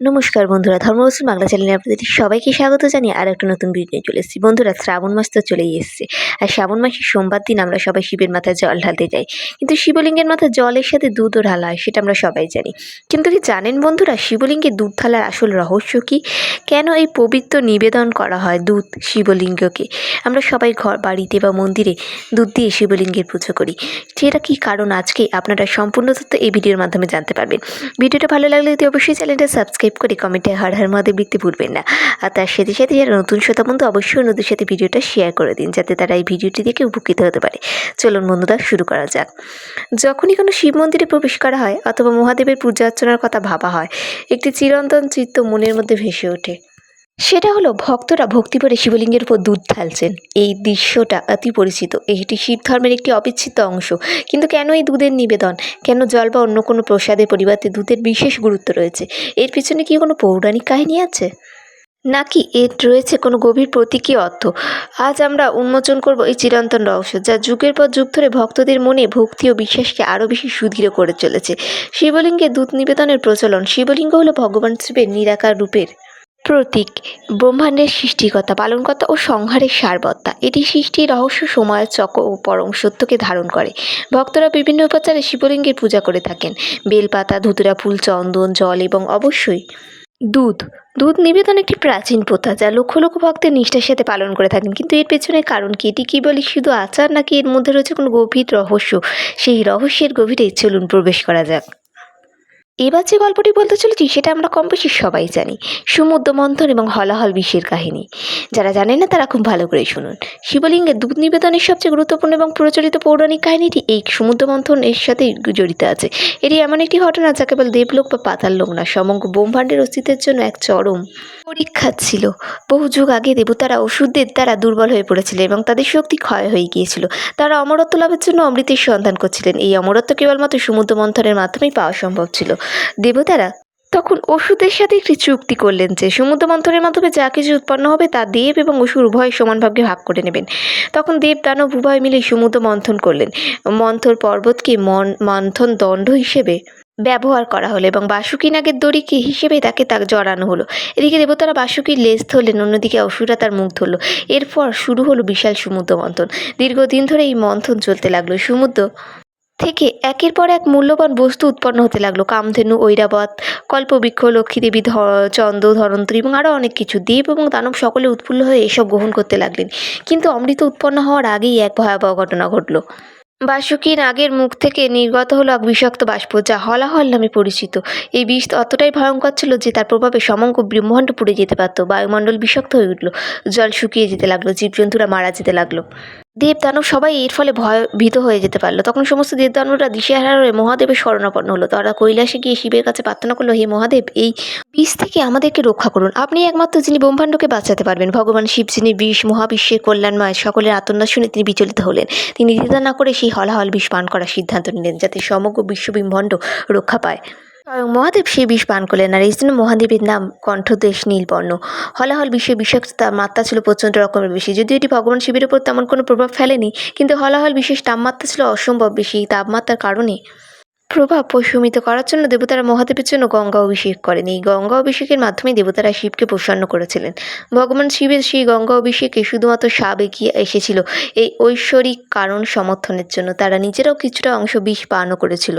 নমস্কার বন্ধুরা ধর্মবস্ত্র বাংলা চ্যানেলে আপনাদের সবাইকে স্বাগত জানিয়ে আর একটা নতুন ভিডিও চলে এসেছি। বন্ধুরা, শ্রাবণ মাস তো চলেই এসছে। আর শ্রাবণ মাসের সোমবার দিন আমরা সবাই শিবের মাথায় জল ঢালতে যাই। কিন্তু শিবলিঙ্গের মাথায় জলের সাথে দুধও ঢালা হয়, সেটা আমরা সবাই জানি। কিন্তু কি জানেন বন্ধুরা, শিবলিঙ্গে দুধ ঢালার আসল রহস্য কী? কেন এই পবিত্র নিবেদন করা হয় দুধ শিবলিঙ্গকে? আমরা সবাই ঘর, বাড়িতে বা মন্দিরে দুধ দিয়ে শিবলিঙ্গের পুজো করি। সেটা কী কারণ? আজকে আপনারা সম্পূর্ণ তথ্য এই ভিডিওর মাধ্যমে জানতে পারবেন। ভিডিওটা ভালো লাগলে যদি অবশ্যই চ্যানেলটা সাবস্ক্রাইব করে কমেন্টে হার হার মহাদেব লিখতে ভুলবেন না। আর তার সাথে সাথে যারা নতুন শ্রোতা বন্ধু, অবশ্যই অন্যদের সাথে ভিডিওটা শেয়ার করে দিন, যাতে তারা এই ভিডিওটি দেখে উপকৃত হতে পারে। চলুন বন্ধুরা, শুরু করা যাক। যখনই কোনো শিব মন্দিরে প্রবেশ করা হয়, অথবা মহাদেবের পূজা অর্চনার কথা ভাবা হয়, একটি চিরন্তন চিত্ত মনের মধ্যে ভেসে ওঠে। সেটা হলো ভক্তরা ভক্তি করে শিবলিঙ্গের উপর দুধ ঢালছেন। এই দৃশ্যটা অতি পরিচিত। এটি শিব ধর্মের একটি অবিচ্ছেদ্য অংশ। কিন্তু কেন এই দুধের নিবেদন? কেন জল বা অন্য কোনো প্রসাদের পরিবর্তে দুধের বিশেষ গুরুত্ব রয়েছে? এর পিছনে কি কোনো পৌরাণিক কাহিনী আছে? নাকি এর রয়েছে কোনো গভীর প্রতীকী অর্থ? আজ আমরা উন্মোচন করব এই চিরন্তন রহস্য, যা যুগের পর যুগ ধরে ভক্তদের মনে ভক্তি ও বিশ্বাসকে আরও বেশি সুদৃঢ় করে চলেছে। শিবলিঙ্গে দুধ নিবেদনের প্রচলন, শিবলিঙ্গ হলো ভগবান শিবের নিরাকার রূপের প্রতীক, ব্রহ্মাণ্ডের সৃষ্টিকর্তা, পালনকর্তা ও সংহারের সারবত্তা। এটি সৃষ্টির রহস্য, সময়ের চক্র ও পরম সত্যকে ধারণ করে। ভক্তরা বিভিন্ন উপাচারে শিবলিঙ্গের পূজা করে থাকেন। বেলপাতা, ধুতুরা, ফুল, চন্দন, জল এবং অবশ্যই দুধ। দুধ নিবেদন একটি প্রাচীন প্রথা যা লক্ষ লক্ষ ভক্তের নিষ্ঠার সাথে পালন করে থাকেন। কিন্তু এর পেছনে কারণ কি? এটি কী বলে শুধু আচার নাকি এর মধ্যে রয়েছে কোনো গভীর রহস্য? সেই রহস্যের গভীরে চলুন প্রবেশ করা যাক। এবার যে গল্পটি বলতে চলেছি, সেটা আমরা কম বেশি সবাই জানি। সমুদ্র মন্থন এবং হলাহল বিষের কাহিনী। যারা জানেন না, তারা খুব ভালো করে শুনুন। শিবলিঙ্গে দুধ নিবেদনের সবচেয়ে গুরুত্বপূর্ণ এবং প্রচলিত পৌরাণিক কাহিনীটি এই সমুদ্র মন্থন এর সাথেই জড়িত আছে। এটি এমন একটি ঘটনা যা কেবল দেবলোক বা পাতাল লোক না, সমগ্র ব্রহ্মাণ্ডের অস্তিত্বের জন্য এক চরম পরীক্ষা ছিল। বহু যুগ আগে দেবতারা ওষুধদের দ্বারা দুর্বল হয়ে পড়েছিল এবং তাদের শক্তি ক্ষয় হয়ে গিয়েছিল। তারা অমরত্ব লাভের জন্য অমৃতের সন্ধান করছিলেন। এই অমরত্ব কেবলমাত্র সমুদ্র মন্থনের মাধ্যমেই পাওয়া সম্ভব ছিল। দেবতারা। তখন অসুরের সাথে একটি চুক্তি করলেন যে সমুদ্র মন্থনের মাধ্যমে যা কিছু উৎপন্ন হবে তা দেব এবং অসুর উভয় সমানভাবে ভাগ করে নেবেন। তখন দেব, দানব উভয় মিলে সমুদ্র মন্থন করলেন। মন্থর পর্বতকে মন, মন্থন দণ্ড হিসেবে ব্যবহার করা হলো এবং বাসুকী নাগের দড়িকে হিসেবে তাকে তা জড়ানো হলো। এদিকে দেবতারা বাসুকীর লেজ ধরলেন, অন্যদিকে অসুরা তার মুখ ধরলো। এরপর শুরু হলো বিশাল সমুদ্র মন্থন দীর্ঘদিন ধরে এই মন্থন চলতে লাগল। সমুদ্র থেকে একের পর এক মূল্যবান বস্তু উৎপন্ন হতে লাগল। কামধেনু, ঐরাবত, কল্পবৃক্ষ, লক্ষ্মীদেবী চন্দ্র ধরন্তরী এবং আরও অনেক কিছু দেব এবং দানব সকলে উৎফুল্ল হয়ে এসব গ্রহণ করতে লাগলেন। কিন্তু অমৃত উৎপন্ন হওয়ার আগেই এক ভয়াবহ ঘটনা ঘটলো। বাসুকী নাগের মুখ থেকে নির্গত হলো এক বিষাক্ত বাষ্প, যা হলাহল নামে পরিচিত। এই বিষ অতটাই ভয়ঙ্কর ছিল যে তার প্রভাবে সমগ্র ব্রহ্মাণ্ড পুড়ে যেতে পারত। বায়ুমণ্ডল বিষাক্ত হয়ে উঠল। জল শুকিয়ে যেতে লাগল, জীবজন্তুরা মারা যেতে লাগল। দেব দানব সবাই এর ফলে ভয়, ভীত হয়ে যেতে পারল। তখন সমস্ত দেব দানবরা দিশেহারা হয়ে মহাদেবের শরণাপন্ন হলো। তারা কৈলাসে গিয়ে শিবের কাছে প্রার্থনা করল, হে মহাদেব, এই বিষ থেকে আমাদেরকে রক্ষা করুন। আপনি একমাত্র যিনি ব্রহ্মাণ্ডকে বাঁচাতে পারবেন, ভগবান শিব যিনি বিষ, মহাবিশ্বের কল্যাণময়, সকলের আতঙ্ক শুনে তিনি বিচলিত হলেন। তিনি দ্বিধা না করে সেই হলাহল বিষ পান করার সিদ্ধান্ত নিলেন, যাতে সমগ্র বিশ্বব্রহ্মাণ্ড রক্ষা পায়। স্বয়ং মহাদেব সেই বিষ পান করলেন আর এই জন্য মহাদেবের নাম কণ্ঠদেশ নীলবর্ণ। হলাহল বিশ্বের বিষাক্ততার মাত্রা ছিল প্রচণ্ড রকমের বেশি। যদিও এটি ভগবান শিবের উপর তেমন কোনো প্রভাব ফেলেনি, কিন্তু হলাহল বিশেষ তাপমাত্রা ছিল অসম্ভব বেশি, এই তাপমাত্রার কারণে। প্রভাব প্রশমিত করার জন্য দেবতারা মহাদেবের জন্য গঙ্গা অভিষেক করেন। এই গঙ্গা অভিষেকের মাধ্যমে দেবতারা শিবকে প্রসন্ন করেছিলেন। ভগবান শিবের সেই গঙ্গা অভিষেকে শুধুমাত্র সাপ এগিয়ে এসেছিল, এই ঐশ্বরিক কারণ সমর্থনের জন্য। তারা নিজেরাও কিছুটা অংশ বিষ পানও করেছিল।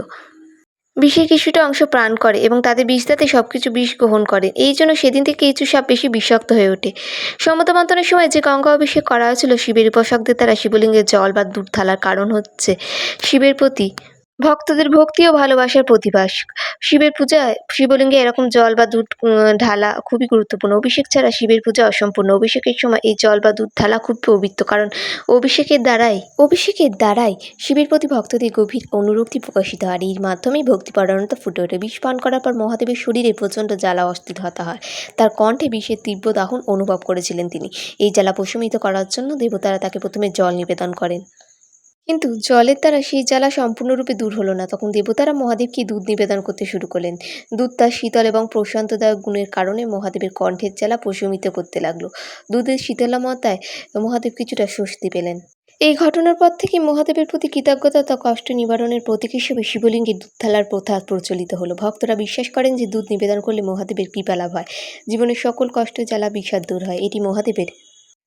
বিষের কিছুটা অংশ প্রাণ করে এবং তাদের বিষদাতে সব কিছু বিষ গ্রহণ করে। এই জন্য সেদিন থেকে কিছু সাপ বেশি বিষাক্ত হয়ে ওঠে। সমতমন্থনের সময় যে গঙ্গা অভিষেক করা হয়েছিল, শিবের উপাসকদের দ্বারা শিবলিঙ্গের জল বা দুধ থালার কারণ হচ্ছে শিবের প্রতি ভক্তদের ভক্তি ও ভালোবাসার প্রতিবাস শিবের পূজায় শিবলিঙ্গে এরকম জল বা দুধ ঢালা খুবই গুরুত্বপূর্ণ। অভিষেক ছাড়া শিবের পূজা অসম্পূর্ণ। অভিষেকের সময় এই জল বা দুধ, ঢালা খুব পবিত্র। কারণ অভিষেকের দ্বারাই অভিষেকের দ্বারাই শিবের প্রতি ভক্তদের গভীর অনুরক্তি প্রকাশিত হয়। এর মাধ্যমেই ভক্তি ভক্তিপরায়ণতা ফুটে ওঠে। বিষ পান করার পর মহাদেবের শরীরে প্রচণ্ড জ্বালা অস্থির হতা হয়। তার কণ্ঠে বিষের তীব্র দাহন অনুভব করেছিলেন তিনি। এই জ্বালা প্রশমিত করার জন্য দেবতারা তাকে প্রথমে জল নিবেদন করেন। কিন্তু জলের দ্বারা সেই জ্বালা সম্পূর্ণরূপে দূর হলো না। তখন দেবতারা মহাদেবকে দুধ নিবেদন করতে শুরু করলেন। দুধ তার শীতল এবং প্রশান্তদায়ক গুণের কারণে মহাদেবের কণ্ঠের জ্বালা প্রশমিত করতে লাগল। দুধের শীতলমতায় মহাদেব কিছুটা স্বস্তি পেলেন। এই ঘটনার পর থেকে মহাদেবের প্রতি কৃতজ্ঞতা তা কষ্ট নিবারণের প্রতীক হিসেবে শিবলিঙ্গে দুধ থালার প্রথা প্রচলিত হলো। ভক্তরা বিশ্বাস করেন যে দুধ নিবেদন করলে মহাদেবের কৃপা লাভ হয়। জীবনের সকল কষ্ট জ্বালা বিষাদ দূর হয়। এটি মহাদেবের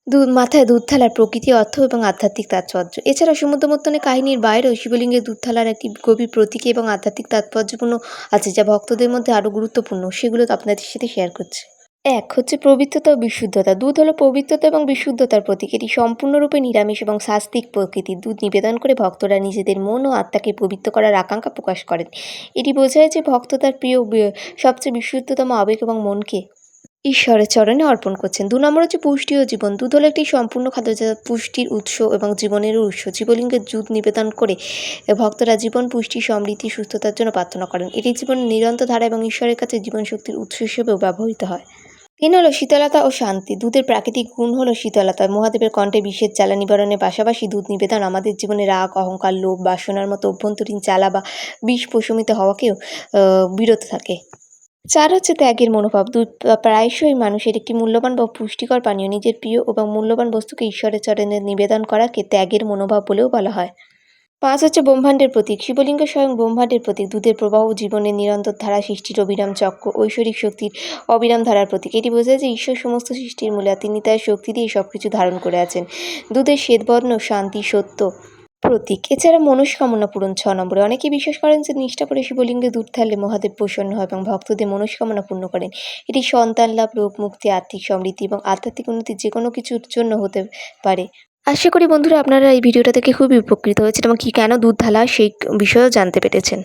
দুধ, মাথায় দুধ থালার প্রকৃতি, অর্থ এবং আধ্যাত্মিক তাৎপর্য। এছাড়া সমুদ্র মন্থনের কাহিনীর বাইরেও শিবলিঙ্গের দুধ থালার একটি গভীর প্রতীকী এবং আধ্যাত্মিক তাৎপর্যপূর্ণ আছে, যা ভক্তদের মধ্যে আরও গুরুত্বপূর্ণ। সেগুলো আপনাদের সাথে শেয়ার করছে। এক, হচ্ছে পবিত্রতা ও বিশুদ্ধতা। দুধ হলো পবিত্রতা এবং বিশুদ্ধতার প্রতীক। এটি সম্পূর্ণরূপে নিরামিষ এবং শাস্তিক প্রকৃতির দুধ নিবেদন করে ভক্তরা নিজেদের মন ও আত্মাকে পবিত্র করার আকাঙ্ক্ষা প্রকাশ করেন। এটি বোঝায় যে ভক্ত তার প্রিয় সবচেয়ে বিশুদ্ধতম আবেগ এবং মনকে ঈশ্বরের চরণে অর্পণ করছেন। দু নম্বর হচ্ছে পুষ্টি ও জীবন। দুধ হলো একটি সম্পূর্ণ খাদ্য যা পুষ্টির উৎস এবং জীবনেরও উৎস। জীবলিঙ্গের দুধ নিবেদন করে ভক্তরা জীবন, পুষ্টি, সমৃদ্ধি, সুস্থতার জন্য প্রার্থনা করেন। এটি জীবনের নিরন্তর ধারা এবং ঈশ্বরের কাছে জীবন শক্তির উৎস হিসেবেও ব্যবহৃত হয়। তিন হলো শীতলতা ও শান্তি। দুধের প্রাকৃতিক গুণ হলো শীতলতা। মহাদেবের কণ্ঠে বিষের জ্বালা নিবারণের পাশাপাশি দুধ নিবেদন আমাদের জীবনে রাগ, অহংকার, লোভ, বাসনার মতো অভ্যন্তরীণ জ্বালা বা বিষ প্রশমিত হওয়াকেও বিরত থাকে। চার হচ্ছে ত্যাগের মনোভাব দুধ প্রায়শই মানুষের একটি মূল্যবান বা পুষ্টিকর পানীয় নিজের প্রিয় এবং মূল্যবান বস্তুকে ঈশ্বরের চরণে নিবেদন করাকে ত্যাগের মনোভাব বলেও বলা হয়। পাঁচ হচ্ছে ব্রহ্মাণ্ডের প্রতীক। শিবলিঙ্গ স্বয়ং ব্রহ্মাণ্ডের প্রতীক। দুধের প্রবাহ জীবনের নিরন্তর ধারা, সৃষ্টির অবিরাম চক্র, ঐশ্বরিক শক্তির অবিরাম ধারার প্রতীক। এটি বোঝায় যে ঈশ্বর সমস্ত সৃষ্টির মূলে তিনি তার শক্তি দিয়ে সব কিছু ধারণ করে আছেন। দুধের শ্বেতবর্ণ শান্তি সত্য। প্রতীক। এছাড়া মনস্কামনা পূরণ ছ নম্বরে। অনেকে বিশ্বাস করেন যে নিষ্ঠা করে শিবলিঙ্গে দুধ থাকলে মহাদেব প্রসন্ন হয় এবং ভক্তদের মনস্কামনা পূর্ণ করেন। এটি সন্তান লাভ রোগ মুক্তি, আর্থিক সমৃদ্ধি এবং আধ্যাত্মিক উন্নতি যে কোনো কিছুর জন্য হতে পারে। আশা করি বন্ধুরা আপনারা এই ভিডিওটা থেকে খুবই উপকৃত হয়েছেন এবং কি কেন দুধ ঢালা সেই বিষয়েও জানতে পেরেছেন।